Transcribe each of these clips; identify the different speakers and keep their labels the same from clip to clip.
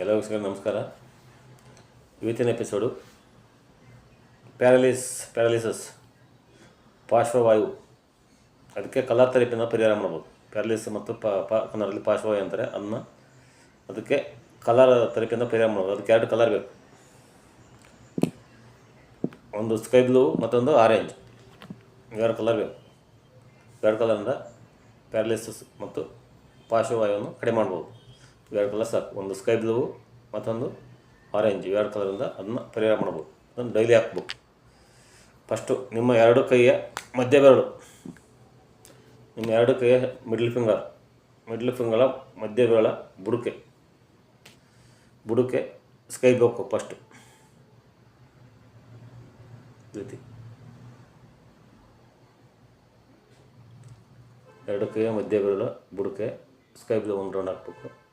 Speaker 1: ಎಲ್ಲ ವೀಕ್ಷಕರಿಗೆ ನಮಸ್ಕಾರ. ಇವತ್ತಿನ ಎಪಿಸೋಡು ಪ್ಯಾರಲಿಸ್ ಪ್ಯಾರಲಿಸಸ್ ಪಾರ್ಶ್ವವಾಯು. ಅದಕ್ಕೆ ಕಲರ್ ಥೆರಪಿನ ಪರಿಹಾರ ಮಾಡ್ಬೋದು. ಪ್ಯಾರಲಿಸ್ ಮತ್ತು ಪ ಪ, ಕನ್ನಡದಲ್ಲಿ ಪಾರ್ಶ್ವವಾಯು ಅಂತಾರೆ ಅದನ್ನ ಅದಕ್ಕೆ ಕಲರ್ ಥೆರಪಿಯಿಂದ ಪರಿಹಾರ ಮಾಡ್ಬೋದು. ಅದಕ್ಕೆ ಎರಡು ಕಲರ್ ಬೇಕು. ಒಂದು ಸ್ಕೈ ಬ್ಲೂ ಮತ್ತೊಂದು ಆರೆಂಜ್ ಎರಡು ಕಲರ್ ಬೇಕು. ಎರಡು ಕಲರಿಂದ ಪ್ಯಾರಾಲಿಸಸ್ ಮತ್ತು ಪಾರ್ಶ್ವವಾಯುವನ್ನು ಕಡಿಮೆ ಮಾಡ್ಬೋದು. ಎರಡು ಕಲರ್ ಸಾಕು ಒಂದು ಸ್ಕೈ ಬ್ಲೂ ಮತ್ತೊಂದು ಆರೆಂಜ್ ಎರಡು ಕಲರಿಂದ ಅದನ್ನು ಪರಿಹಾರ ಮಾಡ್ಬೋದು. ಅದನ್ನು ಡೈಲಿ ಹಾಕ್ಬೇಕು ಫಸ್ಟು ನಿಮ್ಮ ಎರಡು ಕೈಯ ಮಧ್ಯ ಬೆರಳು. ನಿಮ್ಮ ಎರಡು ಕೈಯ ಮಿಡ್ಲ್ ಫಿಂಗರ್ ಮಿಡ್ಲ್ ಫಿಂಗರ ಮಧ್ಯ ಬೆರಳ ಬುಡುಕೆ. ಬುಡುಕೆ ಸ್ಕೈ ಬೇಕು ಫಸ್ಟು ರೀತಿ. ಎರಡು ಕೈಯ ಮಧ್ಯ ಬೆರಳು ಬುಡಕೆ ಸ್ಕೈ ಬ್ಲೂ ಒಂದು ರೌಂಡ್ ಹಾಕ್ಬೇಕು.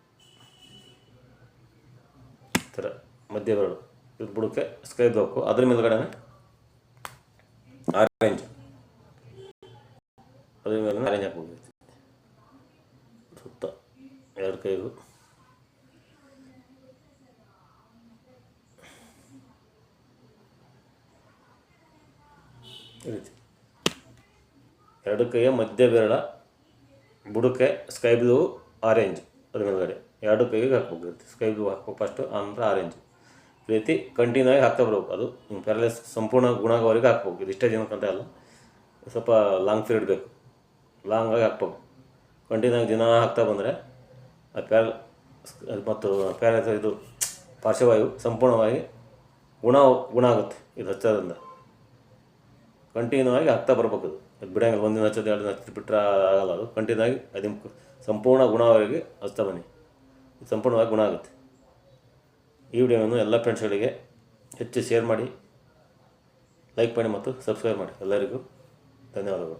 Speaker 1: ಥರ ಮಧ್ಯ ಬೆರಳು ಇದು ಬುಡಕ್ಕೆ ಸ್ಕ್ರೈಬ್ ಬೇಕು ಅದ್ರ ಮೇಲ್ಗಡೆ ಆರೆಂಜ್ ಅದ್ರ ಮೇಲೆ ಆರೆಂಜ್ ಹಾಕ್ಬೋದು ಸುತ್ತ ಎರಡು ಕೈಗೂ. ರೀತಿ. ಎರಡು ಕೈಯ ಮಧ್ಯ ಬೆರಳ ಬುಡಕ್ಕೆ ಸ್ಕೈ ಬ್ಲೂ ಆರೆಂಜ್ ಅದ್ರ ಮೇಲ್ಗಡೆ. ಎರಡು ಕೈಗೆ ಹಾಕ್ಬೇಕು ಸ್ಕೈ ಬ್ಲೂ ಹಾಕ್ಬೇಕು ಫಸ್ಟು ಆನಂತರ ಆರೆಂಜ್ ರೀತಿ ಕಂಟಿನ್ಯೂ ಆಗಿ ಹಾಕ್ತಾ ಬರ್ಬೇಕು. ಅದು ಪ್ಯಾರಲೈಸ್ ಸಂಪೂರ್ಣ ಗುಣಗವರೆಗೆ ಹಾಕ್ಬೇಕು ಇದು ಇಷ್ಟೇ ಜನಕ್ಕಂತ ಅಲ್ಲ. ಸ್ವಲ್ಪ ಲಾಂಗ್ ಪೀರಿಯಡ್ ಬೇಕು. ಲಾಂಗ್ ಆಗಿ ಹಾಕ್ಬೇಕು. ಕಂಟಿನ್ಯೂ ಆಗಿ ದಿನ ಹಾಕ್ತಾ ಬಂದರೆ ಆ ಪ್ಯಾರಲ್ ಮತ್ತು ಪ್ಯಾರ ಇದು ಪಾರ್ಶ್ವವಾಯು ಸಂಪೂರ್ಣವಾಗಿ ಗುಣ ಗುಣ ಆಗುತ್ತೆ. ಇದು ಹಚ್ಚೋದ್ರಿಂದ. ಕಂಟಿನ್ಯೂ ಆಗಿ ಹಾಕ್ತಾ ಬರ್ಬೇಕು ಅದು. ಅದು ಬಿಡಂಗಿಲ್ಲ. ಒಂದಿನ ಹಚ್ಚೋದು, ಎರಡು ದಿನ ಹಚ್ಚೋದು ಬಿಟ್ಟರೆ ಆಗಲ್ಲ ಅದು. ಕಂಟಿನ್ಯೂ ಆಗಿ ಅದು ಸಂಪೂರ್ಣ ಗುಣವರೆಗೆ ಹಚ್ತಾ ಬನ್ನಿ. ಸಂಪೂರ್ಣವಾಗಿ ಗುಣ ಆಗುತ್ತೆ. ಈ ವಿಡಿಯೋವನ್ನು ಎಲ್ಲ ಫ್ರೆಂಡ್ಸ್ಗಳಿಗೆ ಹೆಚ್ಚು ಶೇರ್ ಮಾಡಿ ಲೈಕ್ ಮಾಡಿ ಮತ್ತು ಸಬ್ಸ್ಕ್ರೈಬ್ ಮಾಡಿ. ಎಲ್ಲರಿಗೂ ಧನ್ಯವಾದಗಳು.